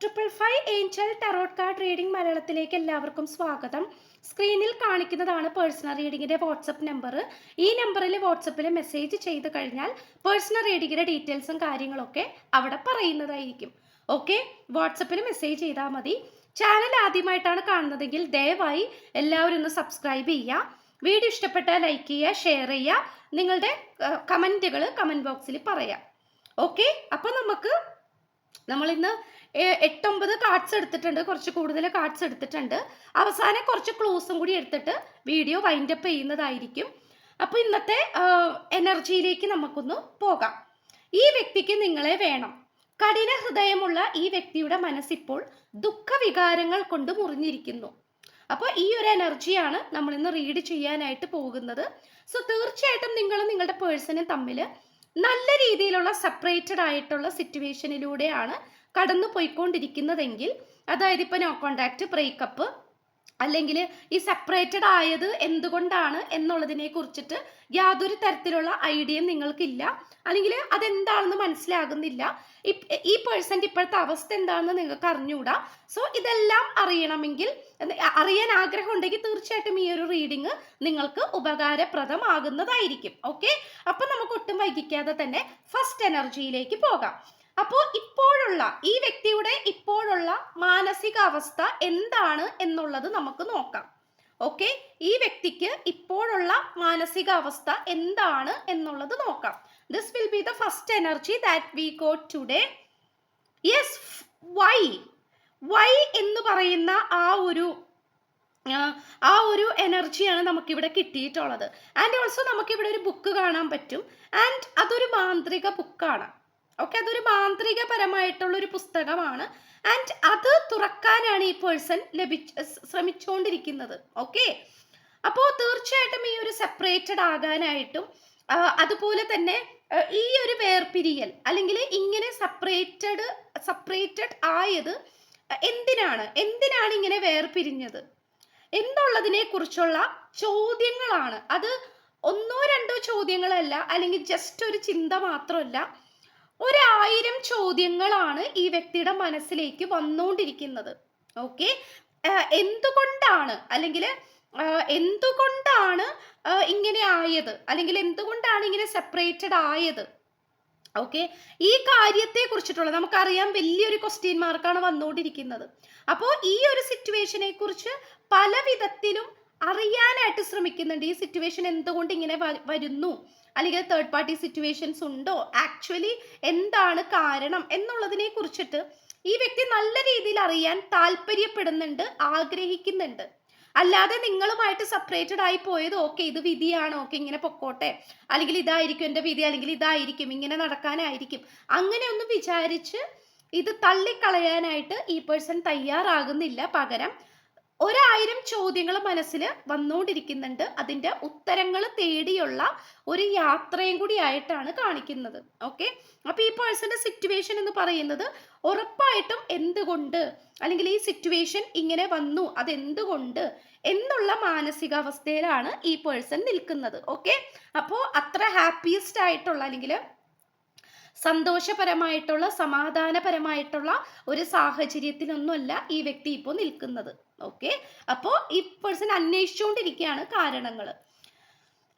Triple five angel tarot card reading മലയാളത്തിലേക്ക് എല്ലാവർക്കും സ്വാഗതം. സ്ക്രീനിൽ കാണിക്കുന്നതാണ് പേഴ്സണൽ റീഡിങ്ങിന്റെ വാട്സപ്പ് നമ്പർ ഈ നമ്പറിൽ വാട്സപ്പിൽ മെസ്സേജ് ചെയ്ത് കഴിഞ്ഞാൽ പേഴ്സണൽ റീഡിങ്ങിന്റെ ഡീറ്റെയിൽസും കാര്യങ്ങളൊക്കെ അവിടെ പറയുന്നതായിരിക്കും. ഓക്കെ വാട്സപ്പിൽ മെസ്സേജ് ചെയ്താൽ മതി. ചാനൽ ആദ്യമായിട്ടാണ് കാണുന്നതെങ്കിൽ ദയവായി എല്ലാവരും ഒന്ന് സബ്സ്ക്രൈബ് ചെയ്യുക. വീഡിയോ ഇഷ്ടപ്പെട്ടാൽ ലൈക്ക് ചെയ്യുക ഷെയർ ചെയ്യുക. നിങ്ങളുടെ കമന്റുകൾ കമന്റ് ബോക്സിൽ പറയാം. ഓക്കെ അപ്പോൾ നമുക്ക് നമ്മളിന്ന് എട്ടൊമ്പത് കാർഡ്സ് എടുത്തിട്ടുണ്ട്. കുറച്ച് കൂടുതൽ കാർഡ്സ് എടുത്തിട്ടുണ്ട്. അവസാനം കുറച്ച് ക്ലോസും കൂടി എടുത്തിട്ട് വീഡിയോ വൈൻഡപ്പ് ചെയ്യുന്നതായിരിക്കും. അപ്പോൾ ഇന്നത്തെ എനർജിയിലേക്ക് നമുക്കൊന്ന് പോകാം. ഈ വ്യക്തിക്ക് നിങ്ങളെ വേണം. കഠിന ഹൃദയമുള്ള ഈ വ്യക്തിയുടെ മനസ്സിപ്പോൾ ദുഃഖവികാരങ്ങൾ കൊണ്ട് മുറിഞ്ഞിരിക്കുന്നു. അപ്പോൾ ഈ ഒരു എനർജിയാണ് നമ്മൾ ഇന്ന് റീഡ് ചെയ്യാനായിട്ട് പോകുന്നത്. സോ തീർച്ചയായിട്ടും നിങ്ങളും നിങ്ങളുടെ പേഴ്സണും തമ്മിൽ നല്ല രീതിയിലുള്ള സെപ്പറേറ്റഡ് ആയിട്ടുള്ള സിറ്റുവേഷനിലൂടെയാണ് കടന്നു പോയിക്കൊണ്ടിരിക്കുന്നതെങ്കിൽ അതായത് ഇപ്പോൾ നോ കോണ്ടാക്ട് ബ്രേക്കപ്പ് അല്ലെങ്കിൽ ഈ സെപ്പറേറ്റഡ് ആയത് എന്തുകൊണ്ടാണ് എന്നുള്ളതിനെ കുറിച്ചിട്ട് യാതൊരു തരത്തിലുള്ള ഐഡിയയും നിങ്ങൾക്കില്ല. അല്ലെങ്കിൽ അതെന്താണെന്ന് മനസ്സിലാകുന്നില്ല. ഈ പേഴ്സന്റെ ഇപ്പോഴത്തെ അവസ്ഥ എന്താണെന്ന് നിങ്ങൾക്ക് അറിഞ്ഞുകൂടാ. സോ ഇതെല്ലാം അറിയണമെങ്കിൽ അറിയാൻ ആഗ്രഹം ഉണ്ടെങ്കിൽ തീർച്ചയായിട്ടും ഈ ഒരു റീഡിങ് നിങ്ങൾക്ക് ഉപകാരപ്രദമാകുന്നതായിരിക്കും. ഓക്കെ അപ്പം നമുക്ക് ഒട്ടും വൈകിക്കാതെ തന്നെ ഫസ്റ്റ് എനർജിയിലേക്ക് പോകാം. അപ്പോൾ ഇപ്പോഴുള്ള ഈ വ്യക്തിയുടെ ഇപ്പോഴുള്ള മാനസികാവസ്ഥ എന്താണ് എന്നുള്ളത് നമുക്ക് നോക്കാം. ഓക്കെ? ഈ വ്യക്തിക്ക് ഇപ്പോഴുള്ള മാനസികാവസ്ഥ എന്താണ് എന്നുള്ളത് നോക്കാം. This will be the first energy that we go today yes why why എന്ന് പറയുന്ന ആ ഒരു ആ, ഒരു എനർജിയാണ് നമുക്കിവിടെ കിട്ടിയിട്ടുള്ളത്. ആൻഡ് ഓൾസോ നമുക്കിവിടെ ഒരു ബുക്ക് കാണാൻ പറ്റും. ആൻഡ് അതൊരു മാന്ത്രിക ബുക്കാണ് ഓക്കെ അതൊരു മാന്ത്രികപരമായിട്ടുള്ള ഒരു പുസ്തകമാണ്. ആൻഡ് അത് തുറക്കാനാണ് ഈ പേഴ്സൺ ലഭിച്ച് ശ്രമിച്ചുകൊണ്ടിരിക്കുന്നത് ഓക്കെ അപ്പോൾ തീർച്ചയായിട്ടും ഈ ഒരു സെപ്പറേറ്റഡ് ആകാനായിട്ടും അതുപോലെ തന്നെ ഈ ഒരു വേർപിരിയൽ അല്ലെങ്കിൽ ഇങ്ങനെ സെപ്പറേറ്റഡ് സെപ്പറേറ്റഡ് ആയത് എന്തിനാണ്? എന്തിനാണ് ഇങ്ങനെ വേർപിരിഞ്ഞത്? എന്നുള്ളതിനെ കുറിച്ചുള്ള ചോദ്യങ്ങളാണ്. അത് ഒന്നോ രണ്ടോ ചോദ്യങ്ങളല്ല അല്ലെങ്കിൽ ജസ്റ്റ് ഒരു ചിന്ത മാത്രമല്ല ഒരായിരം ചോദ്യങ്ങളാണ് ഈ വ്യക്തിയുടെ മനസ്സിലേക്ക് വന്നുകൊണ്ടിരിക്കുന്നത്. ഓക്കെ എന്തുകൊണ്ടാണ് അല്ലെങ്കിൽ എന്തുകൊണ്ടാണ് ഇങ്ങനെ ആയത്? അല്ലെങ്കിൽ എന്തുകൊണ്ടാണ് ഇങ്ങനെ സെപ്പറേറ്റഡ് ആയത്? ഓക്കെ ഈ കാര്യത്തെ കുറിച്ചിട്ടുള്ള നമുക്കറിയാം വലിയൊരു ക്വസ്റ്റ്യൻ മാർക്കാണ് വന്നുകൊണ്ടിരിക്കുന്നത്. അപ്പോൾ ഈ ഒരു സിറ്റുവേഷനെ കുറിച്ച് പല വിധത്തിലും അറിയാനായിട്ട് ശ്രമിക്കുന്നുണ്ട്. ഈ സിറ്റുവേഷൻ എന്തുകൊണ്ട് ഇങ്ങനെ വരുന്നു? അല്ലെങ്കിൽ തേർഡ് പാർട്ടി സിറ്റുവേഷൻസ് ഉണ്ടോ? ആക്ച്വലി എന്താണ് കാരണം എന്നുള്ളതിനെ കുറിച്ചിട്ട് ഈ വ്യക്തി നല്ല രീതിയിൽ അറിയാൻ താല്പര്യപ്പെടുന്നുണ്ട് ആഗ്രഹിക്കുന്നുണ്ട്. അല്ലാതെ നിങ്ങളുമായിട്ട് സെപ്പറേറ്റഡ് ആയി പോയത് ഓക്കെ ഇത് വിധിയാണ് ഓക്കെ ഇങ്ങനെ പൊക്കോട്ടെ. അല്ലെങ്കിൽ ഇതായിരിക്കും എന്റെ വിധി അല്ലെങ്കിൽ ഇതായിരിക്കും ഇങ്ങനെ നടക്കാനായിരിക്കും. അങ്ങനെ അങ്ങനെയൊന്നും വിചാരിച്ച് ഇത് തള്ളിക്കളയാനായിട്ട് ഈ പേഴ്സൺ തയ്യാറാകുന്നില്ല. പകരം ഒരായിരം ചോദ്യങ്ങൾ മനസ്സിൽ വന്നുകൊണ്ടിരിക്കുന്നുണ്ട് അതിന്റെ ഉത്തരങ്ങൾ തേടിയുള്ള ഒരു യാത്രയും കൂടി ആയിട്ടാണ് കാണിക്കുന്നത്. ഓക്കെ? അപ്പോൾ ഈ പേഴ്സന്റെ സിറ്റുവേഷൻ എന്ന് പറയുന്നത് ഉറപ്പായിട്ടും എന്തുകൊണ്ട്? അല്ലെങ്കിൽ ഈ സിറ്റുവേഷൻ ഇങ്ങനെ വന്നു അതെന്തുകൊണ്ട്? എന്നുള്ള മാനസികാവസ്ഥയിലാണ് ഈ പേഴ്സൺ നിൽക്കുന്നത്. ഓക്കെ? അപ്പോൾ അത്ര ഹാപ്പിയസ്റ്റ് ആയിട്ടുള്ള അല്ലെങ്കിൽ സന്തോഷപരമായിട്ടുള്ള സമാധാനപരമായിട്ടുള്ള ഒരു സാഹചര്യത്തിലൊന്നുമല്ല ഈ വ്യക്തി ഇപ്പോൾ നിൽക്കുന്നത്. ഓക്കെ അപ്പോൾ ഈ പേഴ്സൺ അന്വേഷിച്ചുകൊണ്ടിരിക്കുകയാണ് കാരണങ്ങൾ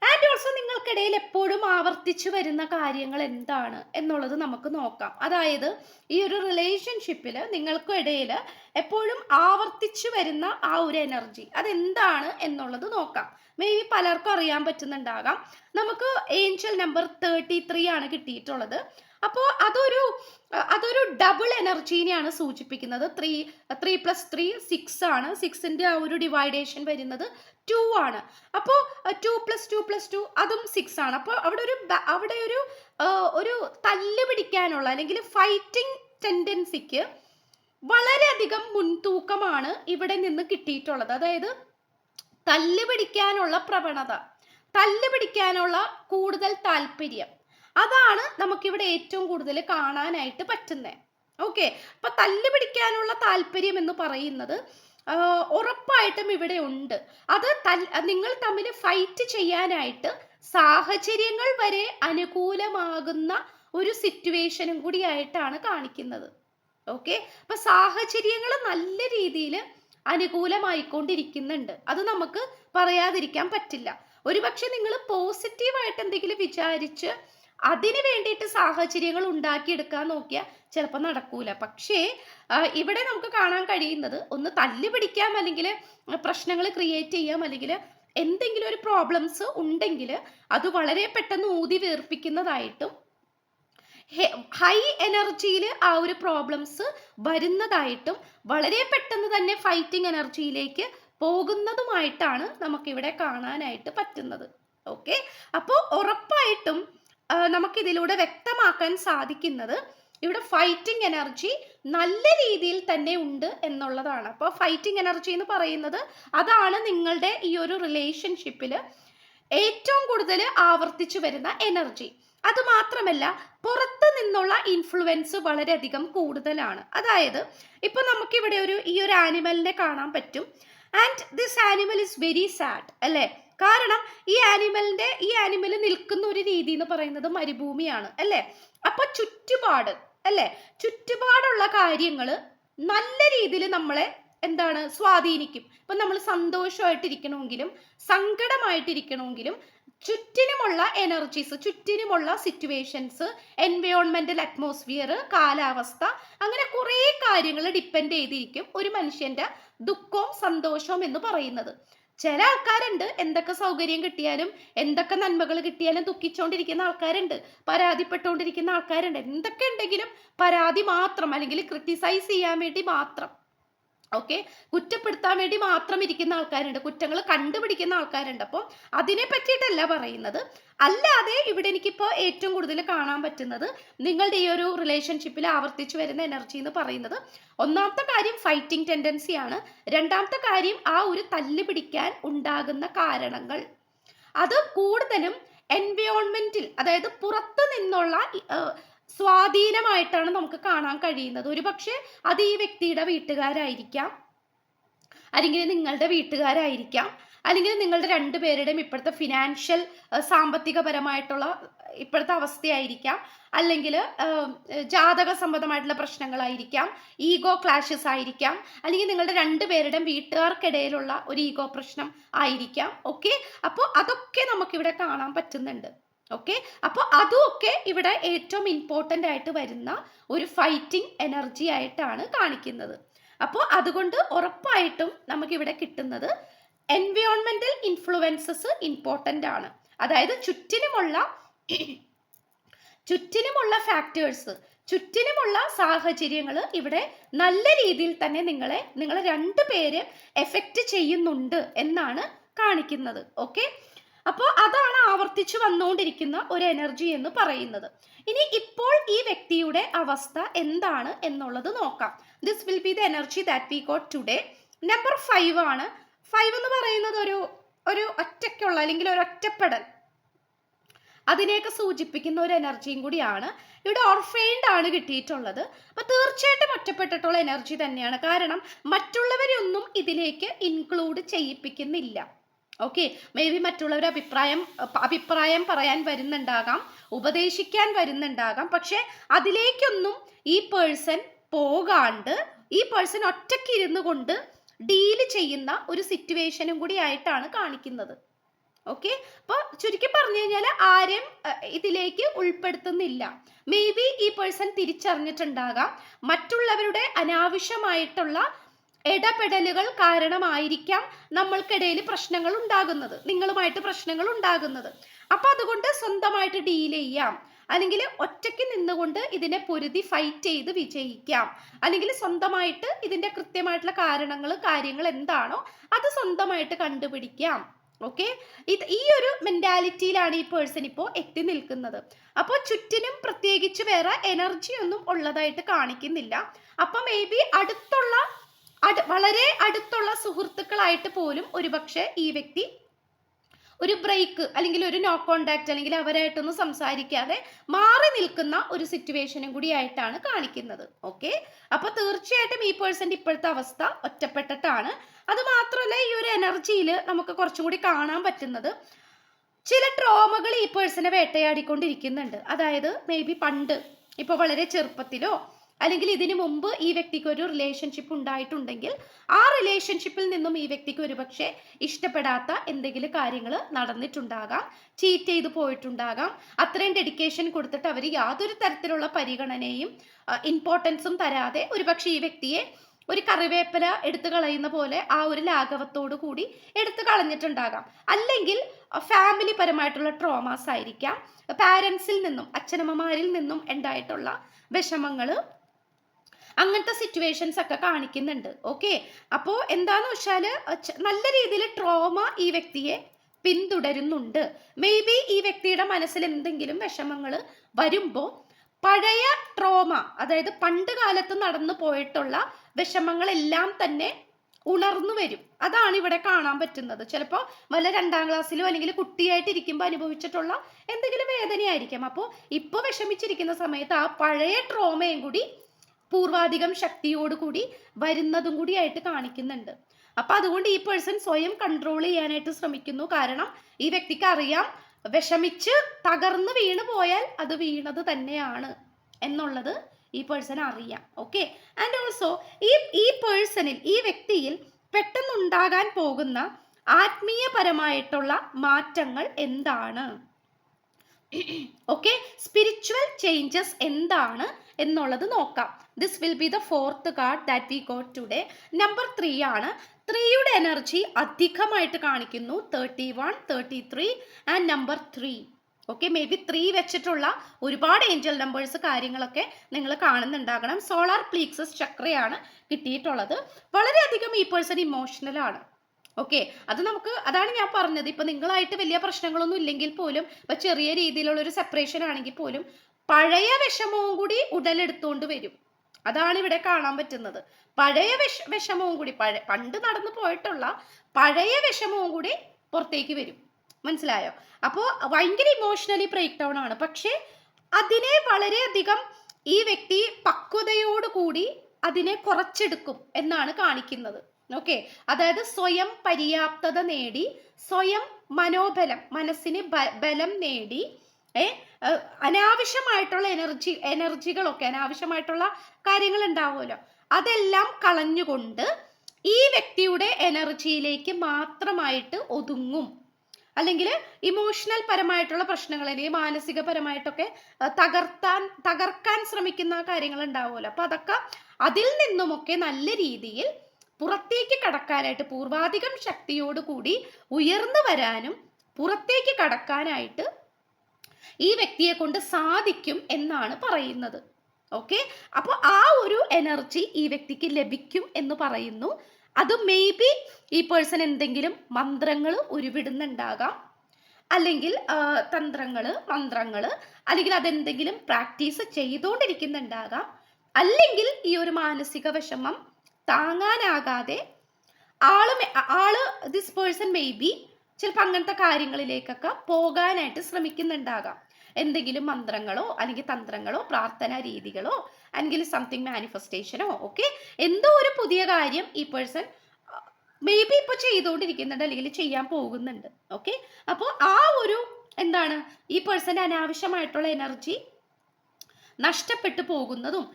ആൻഡ് ഓൾസോ നിങ്ങൾക്കിടയിൽ എപ്പോഴും ആവർത്തിച്ചു വരുന്ന കാര്യങ്ങൾ എന്താണ് എന്നുള്ളത് നമുക്ക് നോക്കാം. അതായത് ഈ ഒരു റിലേഷൻഷിപ്പിൽ നിങ്ങൾക്കിടയിൽ എപ്പോഴും ആവർത്തിച്ചു വരുന്ന ആ ഒരു എനർജി അതെന്താണ് എന്നുള്ളത് നോക്കാം. മേ ബി പലർക്കും അറിയാൻ പറ്റുന്നുണ്ടാകാം. നമുക്ക് ഏഞ്ചൽ നമ്പർ തേർട്ടി ആണ് കിട്ടിയിട്ടുള്ളത്. അപ്പോൾ അതൊരു അതൊരു ഡബിൾ എനർജീനെയാണ് സൂചിപ്പിക്കുന്നത്. Three three plus three six ആണ്. സിക്സിന്റെ ആ ഒരു ഡിവൈഡേഷൻ വരുന്നത് ടു ആണ്. അപ്പോൾ two plus two plus two അതും സിക്സ് ആണ്. അപ്പോൾ അവിടെ ഒരു അവിടെ ഒരു ഒരു തല്ല് പിടിക്കാനുള്ള അല്ലെങ്കിൽ ഫൈറ്റിംഗ് ടെൻഡൻസിക്ക് വളരെയധികം മുൻതൂക്കമാണ് ഇവിടെ നിന്ന് കിട്ടിയിട്ടുള്ളത്. അതായത് തല്ല് പിടിക്കാനുള്ള പ്രവണത തല്ല് പിടിക്കാനുള്ള കൂടുതൽ താല്പര്യം. അതാണ് നമുക്കിവിടെ ഏറ്റവും കൂടുതൽ കാണാനായിട്ട് പറ്റുന്നത് ഓക്കെ. അപ്പൊ തല്ല് പിടിക്കാനുള്ള താല്പര്യം എന്ന് പറയുന്നത് ഉറപ്പായിട്ടും ഇവിടെ ഉണ്ട്. അത് നിങ്ങൾ തമ്മിൽ ഫൈറ്റ് ചെയ്യാനായിട്ട് സാഹചര്യങ്ങൾ വരെ അനുകൂലമാകുന്ന ഒരു സിറ്റുവേഷനും കൂടിയായിട്ടാണ് കാണിക്കുന്നത്. ഓക്കെ. അപ്പൊ സാഹചര്യങ്ങൾ നല്ല രീതിയിൽ അനുകൂലമായിക്കൊണ്ടിരിക്കുന്നുണ്ട്. അത് നമുക്ക് പറയാതിരിക്കാൻ പറ്റില്ല. ഒരുപക്ഷെ നിങ്ങൾ പോസിറ്റീവായിട്ട് എന്തെങ്കിലും വിചാരിച്ച് അതിന് വേണ്ടിയിട്ട് സാഹചര്യങ്ങൾ ഉണ്ടാക്കിയെടുക്കാൻ നോക്കിയാൽ ചിലപ്പോൾ നടക്കൂല. പക്ഷേ ഇവിടെ നമുക്ക് കാണാൻ കഴിയുന്നത് ഒന്ന് തല്ലി പിടിക്കാം അല്ലെങ്കിൽ പ്രശ്നങ്ങൾ ക്രിയേറ്റ് ചെയ്യാം അല്ലെങ്കിൽ എന്തെങ്കിലും ഒരു പ്രോബ്ലംസ് ഉണ്ടെങ്കിൽ അത് വളരെ പെട്ടെന്ന് ഊതി വീർപ്പിക്കുന്നതായിട്ടും ഹൈ എനർജിയിൽ ആ ഒരു പ്രോബ്ലംസ് വരുന്നതായിട്ടും വളരെ പെട്ടെന്ന് തന്നെ ഫൈറ്റിംഗ് എനർജിയിലേക്ക് പോകുന്നതുമായിട്ടാണ് നമുക്കിവിടെ കാണാനായിട്ട് പറ്റുന്നത്. ഓക്കെ അപ്പോൾ ഉറപ്പായിട്ടും നമുക്കിതിലൂടെ വ്യക്തമാക്കാൻ സാധിക്കുന്നത് ഇവിടെ ഫൈറ്റിംഗ് എനർജി നല്ല രീതിയിൽ തന്നെ ഉണ്ട് എന്നുള്ളതാണ്. അപ്പോൾ ഫൈറ്റിംഗ് എനർജി എന്ന് പറയുന്നത് അതാണ് നിങ്ങളുടെ ഈ ഒരു റിലേഷൻഷിപ്പിൽ ഏറ്റവും കൂടുതൽ ആവർത്തിച്ചു വരുന്ന എനർജി അത് മാത്രമല്ല പുറത്ത് നിന്നുള്ള ഇൻഫ്ലുവൻസ് വളരെയധികം കൂടുതലാണ്. അതായത് ഇപ്പൊ നമുക്കിവിടെ ഒരു ഈ ഒരു ആനിമലിനെ കാണാൻ പറ്റും. And this animal is very sad അല്ലേ? കാരണം ഈ ആനിമലിന്റെ ഈ ആനിമൽ നിൽക്കുന്ന ഒരു രീതി എന്ന് പറയുന്നത് മരുഭൂമിയാണ് അല്ലേ? അപ്പൊ ചുറ്റുപാട് അല്ലേ? ചുറ്റുപാടുള്ള കാര്യങ്ങൾ നല്ല രീതിയിൽ നമ്മളെ എന്താണ് സ്വാധീനിക്കും. ഇപ്പൊ നമ്മൾ സന്തോഷമായിട്ടിരിക്കണമെങ്കിലും സങ്കടമായിട്ടിരിക്കണമെങ്കിലും ചുറ്റിനുമുള്ള എനർജീസ് ചുറ്റിനുമുള്ള സിറ്റുവേഷൻസ് എൻവയോൺമെന്റൽ അറ്റ്മോസ്ഫിയർ കാലാവസ്ഥ അങ്ങനെ കുറേ കാര്യങ്ങൾ ഡിപ്പെൻഡ് ചെയ്തിരിക്കും ഒരു മനുഷ്യന്റെ ദുഃഖവും സന്തോഷവും എന്ന് പറയുന്നത്. ചില ആൾക്കാരുണ്ട്. എന്തൊക്കെ സൗകര്യം കിട്ടിയാലും എന്തൊക്കെ നന്മകൾ കിട്ടിയാലും ദുഃഖിച്ചുകൊണ്ടിരിക്കുന്ന ആൾക്കാരുണ്ട്. പരാതിപ്പെട്ടുകൊണ്ടിരിക്കുന്ന ആൾക്കാരുണ്ട്. എന്തൊക്കെ ഉണ്ടെങ്കിലും പരാതി മാത്രം അല്ലെങ്കിൽ ക്രിട്ടിസൈസ് ചെയ്യാൻ വേണ്ടി മാത്രം. ഓക്കെ കുറ്റപ്പെടുത്താൻ വേണ്ടി മാത്രം ഇരിക്കുന്ന ആൾക്കാരുണ്ട്. കുറ്റങ്ങൾ കണ്ടുപിടിക്കുന്ന ആൾക്കാരുണ്ട്. അപ്പോൾ അതിനെ പറ്റിയിട്ടല്ല പറയുന്നത്. അല്ലാതെ ഇവിടെ എനിക്കിപ്പോൾ ഏറ്റവും കൂടുതൽ കാണാൻ പറ്റുന്നത് നിങ്ങളുടെ ഈ ഒരു റിലേഷൻഷിപ്പിൽ ആവർത്തിച്ചു വരുന്ന എനർജി എന്ന് പറയുന്നത് ഒന്നാമത്തെ കാര്യം ഫൈറ്റിംഗ് ടെൻഡൻസിയാണ് രണ്ടാമത്തെ കാര്യം ആ ഒരു തല്ല് പിടിക്കാൻ ഉണ്ടാകുന്ന കാരണങ്ങൾ. അത് കൂടുതലും എൻവയോൺമെന്റിൽ അതായത് പുറത്തു നിന്നുള്ള സ്വാധീനമായിട്ടാണ് നമുക്ക് കാണാൻ കഴിയുന്നത്. ഒരുപക്ഷെ അത് ഈ വ്യക്തിയുടെ വീട്ടുകാരായിരിക്കാം. അല്ലെങ്കിൽ നിങ്ങളുടെ വീട്ടുകാരായിരിക്കാം. അല്ലെങ്കിൽ നിങ്ങളുടെ രണ്ടുപേരുടെയും ഇപ്പോഴത്തെ ഫിനാൻഷ്യൽ സാമ്പത്തികപരമായിട്ടുള്ള ഇപ്പോഴത്തെ അവസ്ഥയായിരിക്കാം. അല്ലെങ്കിൽ ജാതക സംബന്ധമായിട്ടുള്ള പ്രശ്നങ്ങളായിരിക്കാം. ഈഗോ ക്ലാഷസ് ആയിരിക്കാം. അല്ലെങ്കിൽ നിങ്ങളുടെ രണ്ടുപേരുടെയും വീട്ടുകാർക്കിടയിലുള്ള ഒരു ഈഗോ പ്രശ്നം ആയിരിക്കാം. ഓക്കെ? അപ്പോൾ അതൊക്കെ നമുക്കിവിടെ കാണാൻ പറ്റുന്നുണ്ട്. ഓക്കെ അപ്പോൾ അതുമൊക്കെ ഇവിടെ ഏറ്റവും ഇമ്പോർട്ടന്റ് ആയിട്ട് വരുന്ന ഒരു ഫൈറ്റിംഗ് എനർജി ആയിട്ടാണ് കാണിക്കുന്നത്. അപ്പോൾ അതുകൊണ്ട് ഉറപ്പായിട്ടും നമുക്കിവിടെ കിട്ടുന്നത് എൻവയോൺമെന്റൽ ഇൻഫ്ലുവൻസസ് ഇമ്പോർട്ടന്റ് ആണ്. അതായത് ചുറ്റിനുമുള്ള ചുറ്റിനുമുള്ള ഫാക്ടേഴ്സ് ചുറ്റിനുമുള്ള സാഹചര്യങ്ങൾ ഇവിടെ നല്ല രീതിയിൽ തന്നെ നിങ്ങളെ നിങ്ങളെ രണ്ട് പേര് എഫക്റ്റ് ചെയ്യുന്നുണ്ട് എന്നാണ് കാണിക്കുന്നത്. ഓക്കെ ആവർത്തിച്ചു വന്നുകൊണ്ടിരിക്കുന്ന ഒരു എനർജി എന്ന് പറയുന്നത്. ഇനി ഇപ്പോൾ ഈ വ്യക്തിയുടെ അവസ്ഥ എന്താണ് എന്നുള്ളത് നോക്കാം. This will be the energy that we got today number five ആണ്. ഫൈവ് എന്ന് പറയുന്നത് ഒരു ഒരു ഒറ്റയ്ക്കുള്ള അല്ലെങ്കിൽ ഒരു ഒറ്റപ്പെടൽ. അതിനെയൊക്കെ സൂചിപ്പിക്കുന്ന ഒരു എനർജിയും കൂടിയാണ്. ഇവിടെ ഓർഫൈൻഡ് ആണ് കിട്ടിയിട്ടുള്ളത്. അപ്പൊ തീർച്ചയായിട്ടും ഒറ്റപ്പെട്ടിട്ടുള്ള എനർജി തന്നെയാണ്. കാരണം മറ്റുള്ളവരൊന്നും ഇതിലേക്ക് ഇൻക്ലൂഡ് ചെയ്യിപ്പിക്കുന്നില്ല. ഓക്കെ മേ ബി മറ്റുള്ളവർ അഭിപ്രായം അഭിപ്രായം പറയാൻ വരുന്നുണ്ടാകാം ഉപദേശിക്കാൻ വരുന്നുണ്ടാകാം പക്ഷെ അതിലേക്കൊന്നും ഈ പേഴ്സൺ പോകാണ്ട് ഈ പേഴ്സൺ ഒറ്റയ്ക്ക് ഇരുന്നു കൊണ്ട് ഡീൽ ചെയ്യുന്ന ഒരു സിറ്റുവേഷനും കൂടി ആയിട്ടാണ് കാണിക്കുന്നത്. ഓക്കെ അപ്പോൾ ചുരുക്കി പറഞ്ഞു കഴിഞ്ഞാൽ ആരും ഇതിലേക്ക് ഉൾപ്പെടുത്തുന്നില്ല. മേ ബി ഈ പേഴ്സൺ തിരിച്ചറിഞ്ഞിട്ടുണ്ടാകാം. മറ്റുള്ളവരുടെ അനാവശ്യമായിട്ടുള്ള ഇടപെടലുകൾ കാരണമായിരിക്കാം നമ്മൾക്കിടയിൽ പ്രശ്നങ്ങൾ ഉണ്ടാകുന്നത് നിങ്ങളുമായിട്ട് പ്രശ്നങ്ങൾ ഉണ്ടാകുന്നത്. അപ്പൊ അതുകൊണ്ട് സ്വന്തമായിട്ട് ഡീൽ ചെയ്യാം. അല്ലെങ്കിൽ ഒറ്റയ്ക്ക് നിന്നുകൊണ്ട് ഇതിനെ പൊരുതി ഫൈറ്റ് ചെയ്ത് വിജയിക്കാം. അല്ലെങ്കിൽ സ്വന്തമായിട്ട് ഇതിന്റെ കൃത്യമായിട്ടുള്ള കാരണങ്ങൾ കാര്യങ്ങൾ എന്താണോ അത് സ്വന്തമായിട്ട് കണ്ടുപിടിക്കാം. ഓക്കെ ഇത് ഈ ഒരു മെന്റാലിറ്റിയിലാണ് ഈ പേഴ്സൺ ഇപ്പോൾ എത്തി നിൽക്കുന്നത്. അപ്പോൾ ചുറ്റിനും പ്രത്യേകിച്ച് വേറെ എനർജി ഒന്നും ഉള്ളതായിട്ട് കാണിക്കുന്നില്ല. അപ്പൊ മേ ബി അടുത്തുള്ള വളരെ അടുത്തുള്ള സുഹൃത്തുക്കളായിട്ട് പോലും ഒരുപക്ഷെ ഈ വ്യക്തി ഒരു ബ്രേക്ക് അല്ലെങ്കിൽ ഒരു നോ കോണ്ടാക്ട് അല്ലെങ്കിൽ അവരായിട്ടൊന്നും സംസാരിക്കാതെ മാറി നിൽക്കുന്ന ഒരു സിറ്റുവേഷനും കൂടി ആയിട്ടാണ് കാണിക്കുന്നത്. ഓക്കെ അപ്പൊ തീർച്ചയായിട്ടും ഈ പേഴ്സന്റെ ഇപ്പോഴത്തെ അവസ്ഥ ഒറ്റപ്പെട്ടിട്ടാണ്. അത് മാത്രമല്ല ഈ ഒരു എനർജിയിൽ നമുക്ക് കുറച്ചും കൂടി കാണാൻ പറ്റുന്നത് ചില ട്രോമകൾ ഈ പേഴ്സണെ വേട്ടയാടിക്കൊണ്ടിരിക്കുന്നുണ്ട്. അതായത് മേ ബി പണ്ട് ഇപ്പോൾ വളരെ ചെറുപ്പത്തിലോ അല്ലെങ്കിൽ ഇതിനു മുമ്പ് ഈ വ്യക്തിക്ക് ഒരു റിലേഷൻഷിപ്പ് ഉണ്ടായിട്ടുണ്ടെങ്കിൽ ആ റിലേഷൻഷിപ്പിൽ നിന്നും ഈ വ്യക്തിക്ക് ഒരുപക്ഷെ ഇഷ്ടപ്പെടാത്ത എന്തെങ്കിലും കാര്യങ്ങൾ നടന്നിട്ടുണ്ടാകാം ചീറ്റ് ചെയ്ത് പോയിട്ടുണ്ടാകാം. അത്രയും ഡെഡിക്കേഷൻ കൊടുത്തിട്ട് അവർ യാതൊരു തരത്തിലുള്ള പരിഗണനയും ഇമ്പോർട്ടൻസും തരാതെ ഒരുപക്ഷെ ഈ വ്യക്തിയെ ഒരു കറിവേപ്പില എടുത്തു കളയുന്ന പോലെ ആ ഒരു ലാഘവത്തോടു കൂടി എടുത്തു കളഞ്ഞിട്ടുണ്ടാകാം. അല്ലെങ്കിൽ ഫാമിലി പരമായിട്ടുള്ള ട്രോമാസ് ആയിരിക്കാം. പാരൻസിൽ നിന്നും അച്ഛനമ്മമാരിൽ നിന്നും ഉണ്ടായിട്ടുള്ള വിഷമങ്ങൾ അങ്ങനത്തെ സിറ്റുവേഷൻസ് ഒക്കെ കാണിക്കുന്നുണ്ട്. ഓക്കെ അപ്പോൾ എന്താന്ന് വെച്ചാൽ നല്ല രീതിയിൽ ട്രോമ ഈ വ്യക്തിയെ പിന്തുടരുന്നുണ്ട്. മേ ബി ഈ വ്യക്തിയുടെ മനസ്സിൽ എന്തെങ്കിലും വിഷമങ്ങൾ വരുമ്പോൾ പഴയ ട്രോമ അതായത് പണ്ട് കാലത്ത് നടന്നു പോയിട്ടുള്ള വിഷമങ്ങളെല്ലാം തന്നെ ഉണർന്നു വരും. അതാണ് ഇവിടെ കാണാൻ പറ്റുന്നത്. ചിലപ്പോൾ വല്ല രണ്ടാം ക്ലാസ്സിലോ അല്ലെങ്കിൽ കുട്ടിയായിട്ട് ഇരിക്കുമ്പോൾ അനുഭവിച്ചിട്ടുള്ള എന്തെങ്കിലും വേദനയായിരിക്കാം. അപ്പോൾ ഇപ്പോൾ വിഷമിച്ചിരിക്കുന്ന സമയത്ത് ആ പഴയ ട്രോമയും കൂടി പൂർവാധികം ശക്തിയോടുകൂടി വരുന്നതും കൂടി ആയിട്ട് കാണിക്കുന്നുണ്ട്. അപ്പൊ അതുകൊണ്ട് ഈ പേഴ്സൺ സ്വയം കൺട്രോൾ ചെയ്യാനായിട്ട് ശ്രമിക്കുന്നു. കാരണം ഈ വ്യക്തിക്ക് അറിയാം വിഷമിച്ച് തകർന്ന് വീണ് പോയാൽ അത് വീണത് തന്നെയാണ് എന്നുള്ളത് ഈ പേഴ്സൺ അറിയാം. ഓക്കെ ആൻഡ് ഓൾസോ ഈ ഈ പേഴ്സണിൽ ഈ വ്യക്തിയിൽ പെട്ടെന്നുണ്ടാകാൻ പോകുന്ന ആത്മീയപരമായിട്ടുള്ള മാറ്റങ്ങൾ എന്താണ്? ഓക്കെ സ്പിരിച്വൽ ചേഞ്ചസ് എന്താണ് എന്നുള്ളത് നോക്കാം. This will be the fourth card that we got today number three ആണ്. ത്രീയുടെ എനർജി അധികമായിട്ട് കാണിക്കുന്നു. Thirty one thirty three and number three okay maybe three വെച്ചിട്ടുള്ള ഒരുപാട് ഏഞ്ചൽ നമ്പേഴ്സ് കാര്യങ്ങളൊക്കെ നിങ്ങൾ കാണുന്നുണ്ടാകണം. സോളാർ പ്ലീക്സസ് ചക്രയാണ് കിട്ടിയിട്ടുള്ളത്. വളരെയധികം ഈ പേഴ്സൺ ഇമോഷണൽ ആണ്. ഓക്കെ അത് നമുക്ക് അതാണ് ഞാൻ പറഞ്ഞത്. ഇപ്പൊ നിങ്ങളായിട്ട് വലിയ പ്രശ്നങ്ങളൊന്നും ഇല്ലെങ്കിൽ പോലും ഇപ്പൊ ചെറിയ രീതിയിലുള്ള ഒരു സെപ്പറേഷൻ ആണെങ്കിൽ പോലും പഴയ വിഷമവും കൂടി ഉടലെടുത്തുകൊണ്ട് വരും. അതാണ് ഇവിടെ കാണാൻ പറ്റുന്നത്. പഴയ വിഷ വിഷമവും കൂടി പഴയ പണ്ട് നടന്നു പോയിട്ടുള്ള പഴയ വിഷമവും കൂടി പുറത്തേക്ക് വരും. മനസ്സിലായോ? അപ്പോൾ ഭയങ്കര ഇമോഷണലി ബ്രേക്ക് ഡൗൺ ആണ്. പക്ഷേ അതിനെ വളരെയധികം ഈ വ്യക്തി പക്വതയോട് കൂടി അതിനെ കുറച്ചെടുക്കും എന്നാണ് കാണിക്കുന്നത്. ഓക്കെ? അതായത് സ്വയം പര്യാപ്തത നേടി സ്വയം മനോബലം മനസ്സിന് ബലം നേടി ഏ അനാവശ്യമായിട്ടുള്ള എനർജി എനർജികളൊക്കെ അനാവശ്യമായിട്ടുള്ള കാര്യങ്ങൾ ഉണ്ടാവുമല്ലോ അതെല്ലാം കളഞ്ഞുകൊണ്ട് ഈ വ്യക്തിയുടെ എനർജിയിലേക്ക് മാത്രമായിട്ട് ഒതുങ്ങും. അല്ലെങ്കിൽ ഇമോഷണൽ പരമായിട്ടുള്ള പ്രശ്നങ്ങൾ അല്ലെങ്കിൽ മാനസികപരമായിട്ടൊക്കെ തകർത്താൻ തകർക്കാൻ ശ്രമിക്കുന്ന കാര്യങ്ങൾ ഉണ്ടാവുമല്ലോ അപ്പൊ അതൊക്കെ അതിൽ നിന്നുമൊക്കെ നല്ല രീതിയിൽ പുറത്തേക്ക് കടക്കാനായിട്ട് പൂർവാധികം ശക്തിയോടുകൂടി ഉയർന്നു വരാനും പുറത്തേക്ക് കടക്കാനായിട്ട് ഈ വ്യക്തിയെ കൊണ്ട് സാധിക്കും എന്നാണ് പറയുന്നത്. ഓക്കെ അപ്പോൾ ആ ഒരു എനർജി ഈ വ്യക്തിക്ക് ലഭിക്കും എന്ന് പറയുന്നു. അത് മേ ബി ഈ പേഴ്സൺ എന്തെങ്കിലും മന്ത്രങ്ങൾ ഉരുവിടുന്നുണ്ടാകാം. അല്ലെങ്കിൽ തന്ത്രങ്ങൾ മന്ത്രങ്ങൾ അല്ലെങ്കിൽ അതെന്തെങ്കിലും പ്രാക്ടീസ് ചെയ്തുകൊണ്ടിരിക്കുന്നുണ്ടാകാം. അല്ലെങ്കിൽ ഈ ഒരു മാനസിക വിഷമം താങ്ങാനാകാതെ ആൾ ആൾ ദിസ് പേഴ്സൺ മേ ബി ചിലപ്പോൾ അങ്ങനത്തെ കാര്യങ്ങളിലേക്കൊക്കെ പോകാനായിട്ട് ശ്രമിക്കുന്നുണ്ടാകാം. എന്തെങ്കിലും മന്ത്രങ്ങളോ അല്ലെങ്കിൽ തന്ത്രങ്ങളോ പ്രാർത്ഥനാ രീതികളോ അല്ലെങ്കിൽ സംതിങ് മാനിഫെസ്റ്റേഷനോ ഓക്കെ എന്തോ ഒരു പുതിയ കാര്യം ഈ പേഴ്സൺ മേ ബി ഇപ്പോൾ ചെയ്തുകൊണ്ടിരിക്കുന്നുണ്ട് അല്ലെങ്കിൽ ചെയ്യാൻ പോകുന്നുണ്ട് ഓക്കെ അപ്പോൾ ആ ഒരു എന്താണ്? ഈ പേഴ്സന്റെ അനാവശ്യമായിട്ടുള്ള എനർജി നഷ്ടപ്പെട്ടു പോകുന്നതും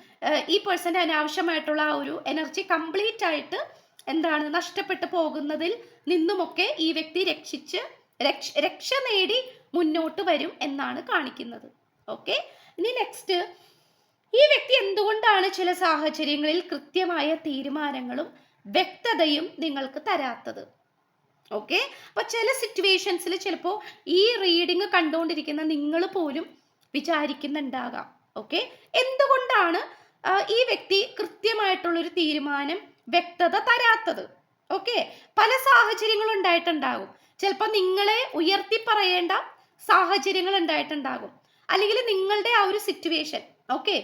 ഈ പേഴ്സന്റെ അനാവശ്യമായിട്ടുള്ള ആ ഒരു എനർജി കംപ്ലീറ്റ് ആയിട്ട് എന്താണ്? നഷ്ടപ്പെട്ടു പോകുന്നതിൽ നിന്നുമൊക്കെ ഈ വ്യക്തി രക്ഷിച്ച് രക്ഷ രക്ഷ നേടി മുന്നോട്ട് വരും എന്നാണ് കാണിക്കുന്നത്. ഓക്കെ ഇനി നെക്സ്റ്റ് ഈ വ്യക്തി എന്തുകൊണ്ടാണ് ചില സാഹചര്യങ്ങളിൽ കൃത്യമായ തീരുമാനങ്ങളും വ്യക്തതയും നിങ്ങൾക്ക് തരാത്തത്? ഓക്കെ അപ്പൊ ചില സിറ്റുവേഷൻസിൽ ചിലപ്പോൾ ഈ റീഡിങ് കണ്ടുകൊണ്ടിരിക്കുന്ന നിങ്ങൾ പോലും വിചാരിക്കുന്നുണ്ടാകാം. ഓക്കെ എന്തുകൊണ്ടാണ് ഈ വ്യക്തി കൃത്യമായിട്ടുള്ളൊരു തീരുമാനം വ്യക്തത തരാത്തത്? ഓക്കെ? പല സാഹചര്യങ്ങളും ഉണ്ടായിട്ടുണ്ടാകും ചിലപ്പോൾ നിങ്ങളെ ഉയർത്തി പറയേണ്ട സാഹചര്യങ്ങൾ ഉണ്ടായിട്ടുണ്ടാകും അല്ലെങ്കിൽ നിങ്ങളുടെ ആ ഒരു സിറ്റുവേഷൻ ഓക്കെ?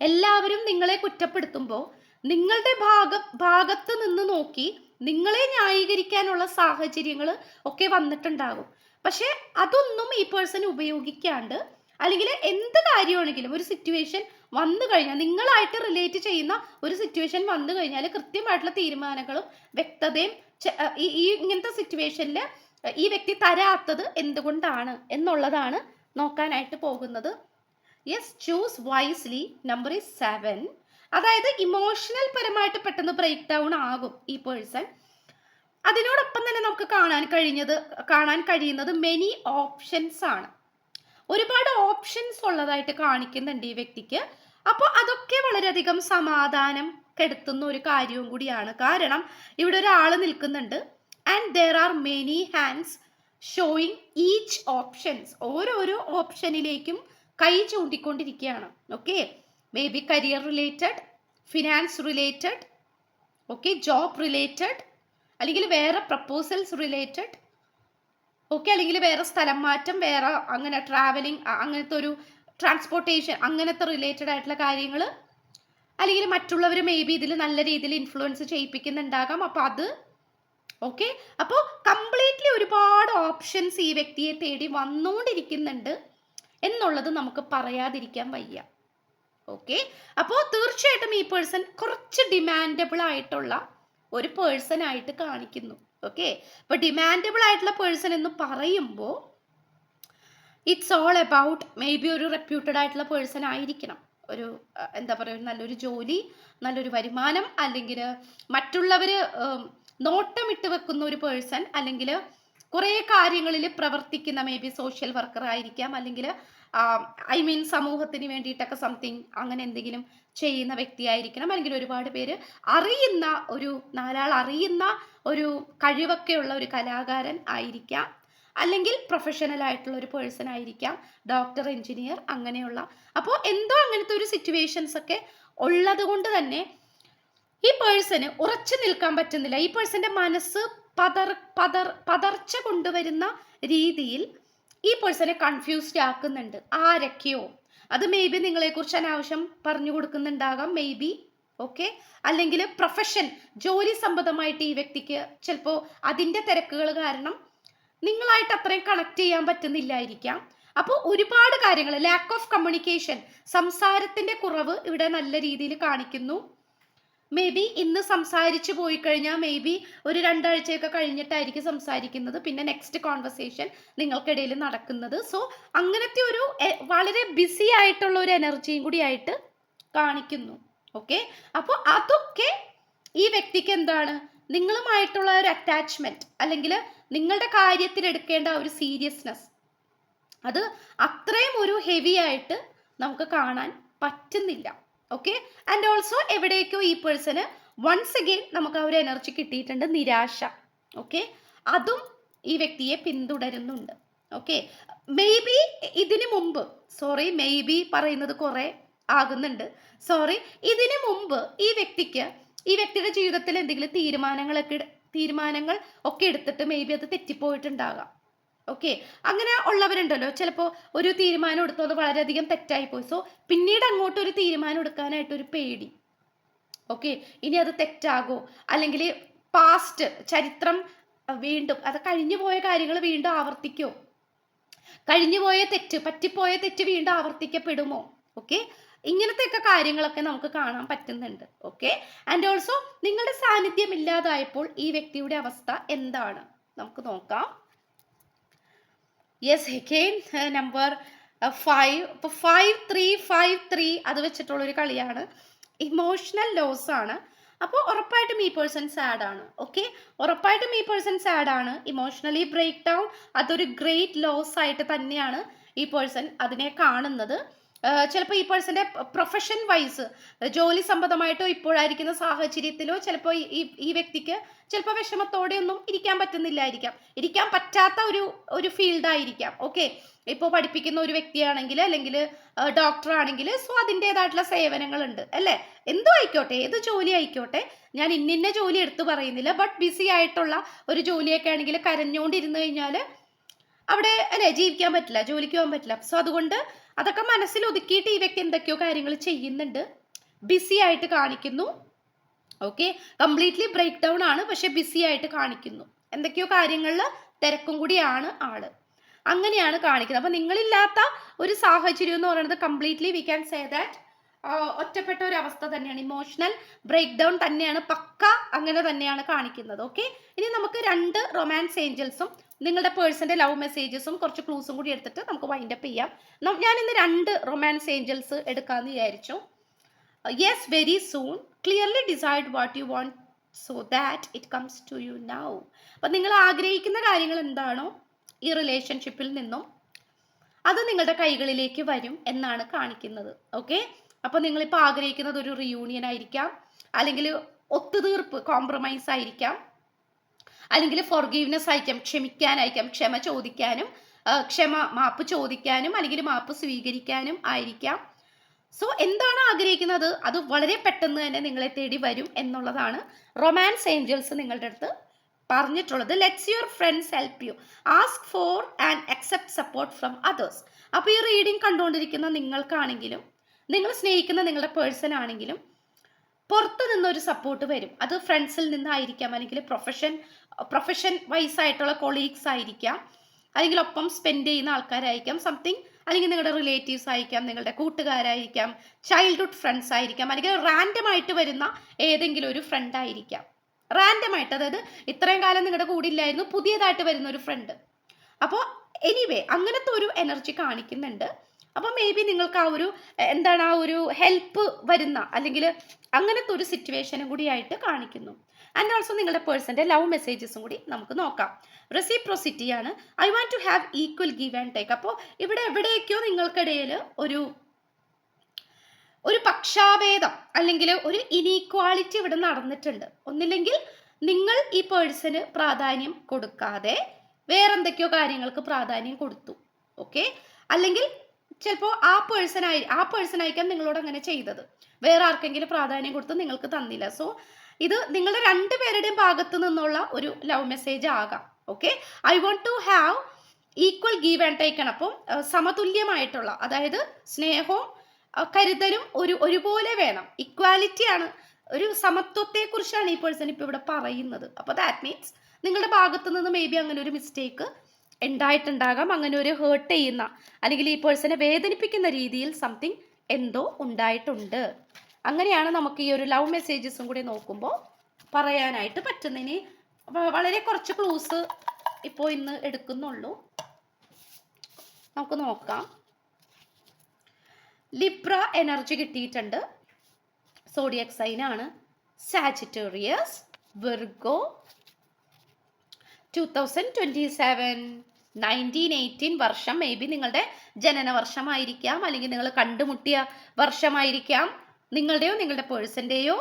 എല്ലാവരും നിങ്ങളെ കുറ്റപ്പെടുത്തുമ്പോൾ നിങ്ങളുടെ ഭാഗം ഭാഗത്ത് നിന്ന് നോക്കി നിങ്ങളെ ന്യായീകരിക്കാനുള്ള സാഹചര്യങ്ങൾ ഒക്കെ വന്നിട്ടുണ്ടാകും. പക്ഷെ അതൊന്നും ഈ പേഴ്സൺ ഉപയോഗിക്കാണ്ട് അല്ലെങ്കിൽ എന്ത് കാര്യമാണെങ്കിലും ഒരു സിറ്റുവേഷൻ വന്നു കഴിഞ്ഞാൽ നിങ്ങളായിട്ട് റിലേറ്റ് ചെയ്യുന്ന ഒരു സിറ്റുവേഷൻ വന്നു കഴിഞ്ഞാൽ കൃത്യമായിട്ടുള്ള തീരുമാനങ്ങളും വ്യക്തതയും ഈ ഇങ്ങനത്തെ സിറ്റുവേഷനിൽ ഈ വ്യക്തി തരാത്തത് എന്തുകൊണ്ടാണ് എന്നുള്ളതാണ് നോക്കാനായിട്ട് പോകുന്നത്. Yes choose wisely number is seven അതായത് ഇമോഷണൽ പരമായിട്ട് പെട്ടെന്ന് ബ്രേക്ക് ഡൗൺ ആകും ഈ പേഴ്സൺ അതിനോടൊപ്പം തന്നെ നമുക്ക് കാണാൻ കഴിഞ്ഞത് കാണാൻ കഴിയുന്നത് മെനി ഓപ്ഷൻസ് ആണ്. ഒരുപാട് ഓപ്ഷൻസ് ഉള്ളതായിട്ട് കാണിക്കുന്നുണ്ട് ഈ വ്യക്തിക്ക്. അപ്പോൾ അതൊക്കെ വളരെയധികം സമാധാനം കെടുത്തുന്ന ഒരു കാര്യവും കൂടിയാണ്. കാരണം ഇവിടെ ഒരാൾ നിൽക്കുന്നുണ്ട്. And there are many hands showing each options ഓരോരോ ഓപ്ഷനിലേക്കും കൈ ചൂണ്ടിക്കൊണ്ടിരിക്കുകയാണ്. Okay maybe career related finance related okay job related അല്ലെങ്കിൽ വേറെ പ്രപ്പോസൽസ് റിലേറ്റഡ് ഓക്കെ അല്ലെങ്കിൽ വേറെ സ്ഥലം മാറ്റം വേറെ അങ്ങനെ ട്രാവലിംഗ് അങ്ങനത്തെ ഒരു ട്രാൻസ്പോർട്ടേഷൻ അങ്ങനത്തെ റിലേറ്റഡ് ആയിട്ടുള്ള കാര്യങ്ങൾ അല്ലെങ്കിൽ മറ്റുള്ളവർ മേ ബി ഇതിൽ നല്ല രീതിയിൽ ഇൻഫ്ലുവൻസ് ചെയ്യിപ്പിക്കുന്നുണ്ടാകാം. അപ്പോൾ അത് ഓക്കെ അപ്പോൾ കംപ്ലീറ്റ്ലി ഒരുപാട് ഓപ്ഷൻസ് ഈ വ്യക്തിയെ തേടി വന്നുകൊണ്ടിരിക്കുന്നുണ്ട് എന്നുള്ളത് നമുക്ക് പറയാതിരിക്കാൻ വയ്യ. ഓക്കെ അപ്പോൾ തീർച്ചയായിട്ടും ഈ പേഴ്സൺ കുറച്ച് ഡിമാൻഡബിൾ ആയിട്ടുള്ള ഒരു പേഴ്സൺ ആയിട്ട് കാണിക്കുന്നു. ഓക്കെ അപ്പോൾ ഡിമാൻഡബിൾ ആയിട്ടുള്ള പേഴ്സൺ എന്ന് പറയുമ്പോൾ it's all about maybe ഒരു റെപ്യൂട്ടഡ് ആയിട്ടുള്ള പേഴ്സൺ ആയിരിക്കണം. ഒരു എന്താ പറയുക നല്ലൊരു ജോലി നല്ലൊരു വരുമാനം അല്ലെങ്കിൽ മറ്റുള്ളവർ നോട്ടമിട്ട് വെക്കുന്ന ഒരു പേഴ്സൺ അല്ലെങ്കിൽ കുറേ കാര്യങ്ങളിൽ പ്രവർത്തിക്കുന്ന മേ ബി സോഷ്യൽ വർക്കർ ആയിരിക്കാം അല്ലെങ്കിൽ ഐ മീൻ സമൂഹത്തിന് വേണ്ടിയിട്ടൊക്കെ സംതിങ് അങ്ങനെ എന്തെങ്കിലും ചെയ്യുന്ന വ്യക്തിയായിരിക്കണം. അല്ലെങ്കിൽ ഒരുപാട് പേര് അറിയുന്ന ഒരു നാലാൾ അറിയുന്ന ഒരു കഴിവൊക്കെയുള്ള ഒരു കലാകാരൻ ആയിരിക്കാം. അല്ലെങ്കിൽ പ്രൊഫഷണൽ ആയിട്ടുള്ള ഒരു പേഴ്സൺ ആയിരിക്കാം. ഡോക്ടർ എഞ്ചിനീയർ അങ്ങനെയുള്ള. അപ്പോൾ എന്തോ അങ്ങനത്തെ ഒരു സിറ്റുവേഷൻസ് ഒക്കെ ഉള്ളത് കൊണ്ട് തന്നെ ഈ പേഴ്സന് ഉറച്ചു നിൽക്കാൻ പറ്റുന്നില്ല. ഈ പേഴ്സന്റെ മനസ്സ് പതർ പതർ പതർച്ച കൊണ്ടുവരുന്ന രീതിയിൽ ഈ പേഴ്സണെ കൺഫ്യൂസ്ഡ് ആക്കുന്നുണ്ട്. ആരൊക്കെയോ. അത് മേ ബി നിങ്ങളെക്കുറിച്ച് അനാവശ്യം പറഞ്ഞു കൊടുക്കുന്നുണ്ടാകാം മേ ബി ഓക്കെ അല്ലെങ്കിൽ പ്രൊഫഷൻ ജോലി സംബന്ധമായിട്ട് ഈ വ്യക്തിക്ക് ചിലപ്പോൾ അതിന്റെ തിരക്കുകൾ കാരണം നിങ്ങളായിട്ട് അത്രയും കണക്ട് ചെയ്യാൻ പറ്റുന്നില്ലായിരിക്കാം. അപ്പോൾ ഒരുപാട് കാര്യങ്ങൾ ലാക്ക് ഓഫ് കമ്മ്യൂണിക്കേഷൻ സംസാരത്തിന്റെ കുറവ് ഇവിടെ നല്ല രീതിയിൽ കാണിക്കുന്നു. മേ ബി ഇന്ന് സംസാരിച്ചു പോയി കഴിഞ്ഞാൽ മേ ബി ഒരു രണ്ടാഴ്ചയൊക്കെ കഴിഞ്ഞിട്ടായിരിക്കും സംസാരിക്കുന്നത്. പിന്നെ നെക്സ്റ്റ് കോൺവെർസേഷൻ നിങ്ങൾക്കിടയിൽ നടക്കുന്നത്. സോ അങ്ങനത്തെ ഒരു വളരെ ബിസി ആയിട്ടുള്ള ഒരു എനർജിയും കൂടി ആയിട്ട് കാണിക്കുന്നു. ഓക്കെ അപ്പോൾ അതൊക്കെ ഈ വ്യക്തിക്ക് എന്താണ്? നിങ്ങളുമായിട്ടുള്ള ഒരു അറ്റാച്ച്മെന്റ് അല്ലെങ്കിൽ നിങ്ങളുടെ കാര്യത്തിൽ എടുക്കേണ്ട ഒരു സീരിയസ്നെസ് അത് അത്രയും ഒരു ഹെവി ആയിട്ട് നമുക്ക് കാണാൻ പറ്റുന്നില്ല. ഓക്കെ ആൻഡ് ഓൾസോ എവിടേക്കോ ഈ പേഴ്സണ് വൺസ് അഗെയിൻ നമുക്ക് ആ ഒരു എനർജി കിട്ടിയിട്ടുണ്ട് നിരാശ. ഓക്കെ അതും ഈ വ്യക്തിയെ പിന്തുടരുന്നുണ്ട്. ഓക്കെ മേ ബി ഇതിനു മുമ്പ് സോറി മേ ബി പറയുന്നത് കുറേ ആകുന്നുണ്ട്. സോറി ഇതിനു മുമ്പ് ഈ വ്യക്തിക്ക് ഈ വ്യക്തിയുടെ ജീവിതത്തിൽ എന്തെങ്കിലും തീരുമാനങ്ങളൊക്കെ തീരുമാനങ്ങൾ ഒക്കെ എടുത്തിട്ട് മേ ബി അത് തെറ്റിപ്പോയിട്ടുണ്ടാകാം. ഓക്കെ അങ്ങനെ ഉള്ളവരുണ്ടല്ലോ. ചിലപ്പോൾ ഒരു തീരുമാനം എടുത്തത് വളരെയധികം തെറ്റായി പോയി. സോ പിന്നീട് അങ്ങോട്ട് ഒരു തീരുമാനം എടുക്കാനായിട്ട് ഒരു പേടി. ഓക്കെ ഇനി അത് തെറ്റാകോ? അല്ലെങ്കിൽ പാസ്റ്റ് ചരിത്രം വീണ്ടും അത് കഴിഞ്ഞു പോയ കാര്യങ്ങൾ വീണ്ടും ആവർത്തിക്കോ? കഴിഞ്ഞു പോയ തെറ്റ് പറ്റിപ്പോയ തെറ്റ് വീണ്ടും ആവർത്തിക്കപ്പെടുമോ? ഓക്കെ ഇങ്ങനത്തെയൊക്കെ കാര്യങ്ങളൊക്കെ നമുക്ക് കാണാൻ പറ്റുന്നുണ്ട്. ഓക്കെ ആൻഡ് ഓൾസോ നിങ്ങളുടെ സാന്നിധ്യം ഇല്ലാതായപ്പോൾ ഈ വ്യക്തിയുടെ അവസ്ഥ എന്താണ്? നമുക്ക് നോക്കാം. യെസ് ഹെക്കെയിൻ നമ്പർ ഫൈവ് ഇപ്പോൾ ഫൈവ് ത്രീ ഫൈവ് ത്രീ അത് വെച്ചിട്ടുള്ളൊരു കളിയാണ്. ഇമോഷണൽ ലോസ് ആണ്. അപ്പോൾ ഉറപ്പായിട്ടും ഈ പേഴ്സൺ സാഡ് ആണ്. ഓക്കെ ഉറപ്പായിട്ടും ഈ പേഴ്സൺ സാഡ് ആണ്. ഇമോഷണലി ബ്രേക്ക് ഡൗൺ അതൊരു ഗ്രേറ്റ് ലോസ് ആയിട്ട് തന്നെയാണ് ഈ പേഴ്സൺ അതിനെ കാണുന്നത്. ചിലപ്പോൾ ഈ പേഴ്സന്റെ പ്രൊഫഷൻ വൈസ് ജോലി സംബന്ധമായിട്ടോ ഇപ്പോഴായിരിക്കുന്ന സാഹചര്യത്തിലോ ചിലപ്പോൾ ഈ ഈ വ്യക്തിക്ക് ചിലപ്പോൾ വിഷമത്തോടെ ഒന്നും ഇരിക്കാൻ പറ്റുന്നില്ലായിരിക്കാം. ഇരിക്കാൻ പറ്റാത്ത ഒരു ഒരു ഫീൽഡായിരിക്കാം ഓക്കെ ഇപ്പോൾ പഠിപ്പിക്കുന്ന ഒരു വ്യക്തിയാണെങ്കിൽ അല്ലെങ്കിൽ ഡോക്ടർ ആണെങ്കിൽ സോ അതിന്റെതായിട്ടുള്ള സേവനങ്ങളുണ്ട്. അല്ലേ? എന്തോ ആയിക്കോട്ടെ ഏത് ജോലി ആയിക്കോട്ടെ ഞാൻ ഇന്നിന്ന ജോലി എടുത്തു പറയുന്നില്ല. ബട്ട് ബിസി ആയിട്ടുള്ള ഒരു ജോലിയൊക്കെ ആണെങ്കിൽ കരഞ്ഞുകൊണ്ടിരുന്നു കഴിഞ്ഞാൽ അവിടെ അല്ലേ? ജീവിക്കാൻ പറ്റില്ല ജോലിക്ക് പോകാൻ പറ്റില്ല. സോ അതുകൊണ്ട് അതൊക്കെ മനസ്സിൽ ഒതുക്കിയിട്ട് ഈ വ്യക്തി എന്തൊക്കെയോ കാര്യങ്ങൾ ചെയ്യുന്നുണ്ട്. ബിസി ആയിട്ട് കാണിക്കുന്നു. ഓക്കെ കംപ്ലീറ്റ്ലി ബ്രേക്ക് ഡൗൺ ആണ് പക്ഷെ ബിസി ആയിട്ട് കാണിക്കുന്നു. എന്തൊക്കെയോ കാര്യങ്ങളിൽ തിരക്കും കൂടിയാണ് ആൾ. അങ്ങനെയാണ് കാണിക്കുന്നത്. അപ്പം നിങ്ങളില്ലാത്ത ഒരു സാഹചര്യം എന്ന് പറയുന്നത് completely we can say that ഒറ്റപ്പെട്ട ഒരു അവസ്ഥ തന്നെയാണ്. ഇമോഷണൽ ബ്രേക്ക് ഡൗൺ തന്നെയാണ് പക്ക അങ്ങനെ തന്നെയാണ് കാണിക്കുന്നത്. ഓക്കെ ഇനി നമുക്ക് രണ്ട് റൊമാൻസ് ഏഞ്ചൽസും നിങ്ങളുടെ പേഴ്സന്റെ ലവ് മെസ്സേജസും കുറച്ച് ക്ലൂസും കൂടി എടുത്തിട്ട് നമുക്ക് വൈൻഡപ്പ് ചെയ്യാം. ഞാനിന്ന് രണ്ട് റൊമാൻസ് ഏഞ്ചൽസ് എടുക്കാമെന്ന് വിചാരിച്ചു. Yes very soon clearly decide what you want so that it comes to you now അപ്പം നിങ്ങൾ ആഗ്രഹിക്കുന്ന കാര്യങ്ങൾ എന്താണോ ഈ റിലേഷൻഷിപ്പിൽ നിന്നും അത് നിങ്ങളുടെ കൈകളിലേക്ക് വരും എന്നാണ് കാണിക്കുന്നത്. ഓക്കെ അപ്പോൾ നിങ്ങളിപ്പോൾ ആഗ്രഹിക്കുന്നത് ഒരു റിയൂണിയൻ ആയിരിക്കാം. അല്ലെങ്കിൽ ഒത്തുതീർപ്പ് കോംപ്രമൈസ് ആയിരിക്കാം. അല്ലെങ്കിൽ ഫോർഗീവ്നെസ് അയക്കാം ക്ഷമിക്കാനായിരിക്കാം ക്ഷമ ചോദിക്കാനും ക്ഷമ മാപ്പ് ചോദിക്കാനും അല്ലെങ്കിൽ മാപ്പ് സ്വീകരിക്കാനും ആയിരിക്കാം. സോ എന്താണ് ആഗ്രഹിക്കുന്നത്? അത് വളരെ പെട്ടെന്ന് തന്നെ നിങ്ങളെ തേടി വരും എന്നുള്ളതാണ് റൊമാൻസ് ഏഞ്ചൽസ് നിങ്ങളുടെ അടുത്ത് പറഞ്ഞിട്ടുള്ളത്. Let's your friends help you ask for and accept support from others അപ്പോൾ ഈ റീഡിംഗ് കണ്ടുകൊണ്ടിരിക്കുന്ന നിങ്ങൾക്കാണെങ്കിലും നിങ്ങൾ സ്നേഹിക്കുന്ന നിങ്ങളുടെ പേഴ്സൺ ആണെങ്കിലും പുറത്ത് നിന്നൊരു സപ്പോർട്ട് വരും. അത് ഫ്രണ്ട്സിൽ നിന്നായിരിക്കാം. അല്ലെങ്കിൽ പ്രൊഫഷൻ പ്രൊഫഷൻ വൈസ് ആയിട്ടുള്ള കൊളീഗ്സ് ആയിരിക്കാം. അല്ലെങ്കിൽ ഒപ്പം സ്പെൻഡ് ചെയ്യുന്ന ആൾക്കാരായിരിക്കാം. സംതിങ് അല്ലെങ്കിൽ നിങ്ങളുടെ റിലേറ്റീവ്സ് ആയിരിക്കാം നിങ്ങളുടെ കൂട്ടുകാരായിരിക്കാം ചൈൽഡ്ഹുഡ് ഫ്രണ്ട്സ് ആയിരിക്കാം. അല്ലെങ്കിൽ റാൻഡം ആയിട്ട് വരുന്ന ഏതെങ്കിലും ഒരു ഫ്രണ്ട് ആയിരിക്കാം. റാൻഡം ആയിട്ട് അതായത് ഇത്രയും കാലം നിങ്ങളുടെ കൂടെ ഇല്ലായിരുന്നു പുതിയതായിട്ട് വരുന്ന ഒരു ഫ്രണ്ട് അപ്പോൾ എനിവേ അങ്ങനത്തെ ഒരു എനർജി കാണിക്കുന്നുണ്ട്. അപ്പോൾ മേ ബി നിങ്ങൾക്ക് ആ ഒരു എന്താണ് ആ ഒരു ഹെൽപ്പ് വരുന്ന അല്ലെങ്കിൽ അങ്ങനത്തെ ഒരു സിറ്റുവേഷനും കൂടി ആയിട്ട് കാണിക്കുന്നു. ആൻഡ് ഓൾസോ നിങ്ങളുടെ പേഴ്സന്റെ ലവ് മെസ്സേജസും കൂടി നമുക്ക് നോക്കാം. റെസിപ്രോസിറ്റി ആണ്. I want to have equal give and take അപ്പോൾ ഇവിടെ എവിടെയൊക്കെയോ നിങ്ങൾക്കിടയിൽ ഒരു ഒരു പക്ഷാഭേദം അല്ലെങ്കിൽ ഒരു ഇനീക്വാളിറ്റി ഇവിടെ നടന്നിട്ടുണ്ട്. ഒന്നില്ലെങ്കിൽ നിങ്ങൾ ഈ പേഴ്സന് പ്രാധാന്യം കൊടുക്കാതെ വേറെന്തൊക്കെയോ കാര്യങ്ങൾക്ക് പ്രാധാന്യം കൊടുത്തു. ഓക്കെ അല്ലെങ്കിൽ ചിലപ്പോൾ ആ പേഴ്സൺ ആയി ആ പേഴ്സൺ ആയിരിക്കാം നിങ്ങളോട് അങ്ങനെ ചെയ്തത്. വേറെ ആർക്കെങ്കിലും പ്രാധാന്യം കൊടുത്ത് നിങ്ങൾക്ക് തന്നില്ല. സോ ഇത് നിങ്ങളുടെ രണ്ടുപേരുടെയും ഭാഗത്ത് നിന്നുള്ള ഒരു ലവ് മെസ്സേജ് ആകാം. Okay I want to have equal give and take ആണ്. അപ്പം സമതുല്യമായിട്ടുള്ള അതായത് സ്നേഹവും കരുതലും ഒരു ഒരുപോലെ വേണം. ഇക്വാലിറ്റി ആണ്. ഒരു സമത്വത്തെക്കുറിച്ചാണ് ഈ പേഴ്സൺ ഇപ്പോൾ ഇവിടെ പറയുന്നത്. അപ്പോൾ ദാറ്റ് മീൻസ് നിങ്ങളുടെ ഭാഗത്ത് നിന്ന് മേ ബി അങ്ങനെ ഒരു മിസ്റ്റേക്ക് ഉണ്ടായിട്ടുണ്ടാകാം. അങ്ങനെ ഒരു ഹേർട്ട് ചെയ്യുന്ന അല്ലെങ്കിൽ ഈ പേഴ്സണെ വേദനിപ്പിക്കുന്ന രീതിയിൽ സംതിങ് എന്തോ ഉണ്ടായിട്ടുണ്ട്. അങ്ങനെയാണ് നമുക്ക് ഈ ഒരു ലവ് മെസ്സേജസും കൂടി നോക്കുമ്പോൾ പറയാനായിട്ട് പറ്റുന്നതിന് വളരെ കുറച്ച് ക്ലൂസ് ഇപ്പോൾ ഇന്ന് എടുക്കുന്നുള്ളൂ. നമുക്ക് നോക്കാം. ലിബ്ര എനർജി കിട്ടിയിട്ടുണ്ട്. സോഡിയക് സൈൻ ആണ്. Sagittarius Virgo two thousand twenty seven nineteen eighteen വർഷം മേ ബി നിങ്ങളുടെ ജനന വർഷമായിരിക്കാം അല്ലെങ്കിൽ നിങ്ങൾ കണ്ടുമുട്ടിയ വർഷമായിരിക്കാം. നിങ്ങളുടെയോ നിങ്ങളുടെ പേഴ്സന്റെയോ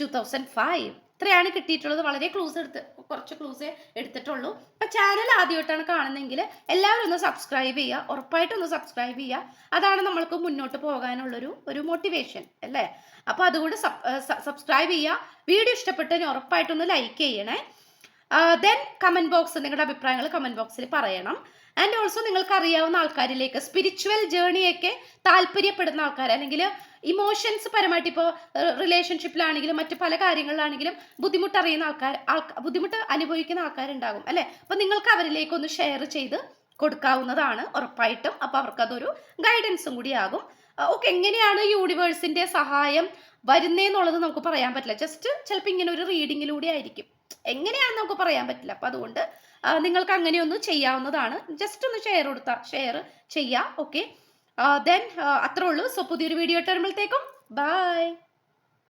ടു തൗസൻഡ് ഫൈവ് ഇത്രയാണ് കിട്ടിയിട്ടുള്ളത്. വളരെ ക്ലൂസ് എടുത്ത് കുറച്ച് ക്ലൂസ് എടുത്തിട്ടുള്ളൂ. അപ്പം ചാനൽ ആദ്യമായിട്ടാണ് കാണുന്നതെങ്കിൽ എല്ലാവരും ഒന്ന് സബ്സ്ക്രൈബ് ചെയ്യുക. ഉറപ്പായിട്ടും ഒന്ന് സബ്സ്ക്രൈബ് ചെയ്യുക. അതാണ് നമ്മൾക്ക് മുന്നോട്ട് പോകാനുള്ളൊരു ഒരു മോട്ടിവേഷൻ അല്ലേ? അപ്പോൾ അതുകൊണ്ട് സബ്സ്ക്രൈബ് ചെയ്യുക. വീഡിയോ ഇഷ്ടപ്പെട്ടതിന് ഉറപ്പായിട്ടൊന്ന് ലൈക്ക് ചെയ്യണേ. ദെൻ കമന്റ് ബോക്സ് നിങ്ങളുടെ അഭിപ്രായങ്ങൾ കമന്റ് ബോക്സിൽ പറയണം. ആൻഡ് ഓൾസോ നിങ്ങൾക്ക് അറിയാവുന്ന ആൾക്കാരിലേക്ക് സ്പിരിച്വൽ ജേണിയൊക്കെ താല്പര്യപ്പെടുന്ന ആൾക്കാർ അല്ലെങ്കിൽ ഇമോഷൻസ് പരമായിട്ട് ഇപ്പോൾ റിലേഷൻഷിപ്പിലാണെങ്കിലും മറ്റ് പല കാര്യങ്ങളിലാണെങ്കിലും ബുദ്ധിമുട്ടറിയുന്ന ആൾക്കാർ ബുദ്ധിമുട്ട് അനുഭവിക്കുന്ന ആൾക്കാരുണ്ടാകും അല്ലേ? അപ്പം നിങ്ങൾക്ക് അവരിലേക്ക് ഒന്ന് ഷെയർ ചെയ്ത് കൊടുക്കാവുന്നതാണ് ഉറപ്പായിട്ടും. അപ്പോൾ അവർക്കതൊരു ഗൈഡൻസും കൂടി ആകും. ഓക്കെ എങ്ങനെയാണ് യൂണിവേഴ്സിന്റെ സഹായം വരുന്നേന്നുള്ളത് നമുക്ക് പറയാൻ പറ്റില്ല. ജസ്റ്റ് ചിലപ്പോൾ ഇങ്ങനെ ഒരു റീഡിങ്ങിലൂടെ ആയിരിക്കും. എങ്ങനെയാണെന്ന് നമുക്ക് പറയാൻ പറ്റില്ല. അപ്പം അതുകൊണ്ട് നിങ്ങൾക്ക് അങ്ങനെയൊന്നും ചെയ്യാവുന്നതാണ്. ജസ്റ്റ് ഒന്ന് ഷെയർ കൊടുത്താൽ ഷെയർ ചെയ്യാം ഓക്കെ ദെൻ അത്രേ ഉള്ളൂ. സോ പുതിയൊരു വീഡിയോ ഇട്ട് വരുമ്പോഴത്തേക്കും ബൈ